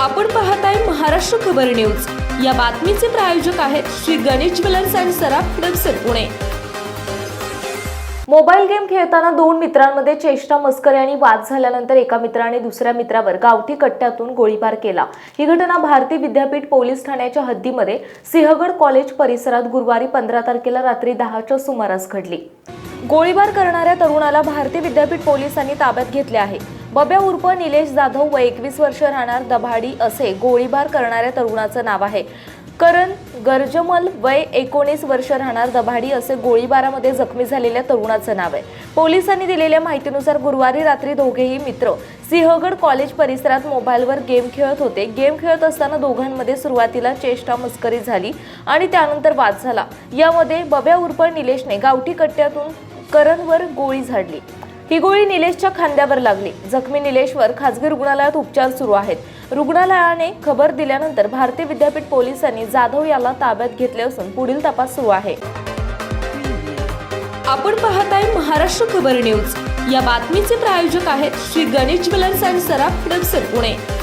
आपण पाहताय महाराष्ट्र खबर न्यूज. या बातमीचे प्रायोजक आहेत श्री गणेश ज्वेलर्स अँड सराफ हडपसर पुणे. मोबाईल गेम खेळताना दोन मित्रांमध्ये चेष्टा मस्करी आणि वाद झाल्यानंतर एका मित्राने दुसऱ्या मित्रावर गावठी कट्ट्यातून गोळीबार केला. ही घटना भारती विद्यापीठ पोलीस ठाण्याच्या हद्दीमध्ये सिंहगड कॉलेज परिसरात गुरुवारी पंधरा तारखेला रात्री दहाच्या सुमारास घडली. गोळीबार करणाऱ्या तरुणाला भारती विद्यापीठ पोलिसांनी ताब्यात घेतले आहे. बब्या उर्फ निलेश जाधव व एकवीस वर्ष राहणार दभाडी असे गोळीबार करणाऱ्या तरुणाचं नाव आहे. करण गर्जमल वय एकोणीस वर्ष राहणार दभाडी असे गोळीबारामध्ये जखमी झालेल्या तरुणाचं नाव आहे. पोलिसांनी दिलेल्या माहितीनुसार गुरुवारी रात्री दोघेही मित्र सिंहगड कॉलेज परिसरात मोबाईलवर गेम खेळत होते. गेम खेळत असताना दोघांमध्ये सुरुवातीला चेष्टा मस्करी झाली आणि त्यानंतर वाद झाला. यामध्ये बब्या उर्फ निलेशने गावठी कट्ट्यातून करणवर गोळी झाडली. ही गोळी निलेशच्या खांद्यावर लागली. जखमी निलेशवर खासगी रुग्णालयात उपचार सुरू आहेत. रुग्णालयाने खबर दिल्यानंतर भारतीय विद्यापीठ पोलिसांनी जाधव याला ताब्यात घेतले असून पुढील तपास सुरू आहे. आपण पाहत आहे महाराष्ट्र खबर न्यूज. या बातमीचे प्रायोजक आहेत श्री गणेश ज्वेलर्स अँड सराफ हडपसर पुणे.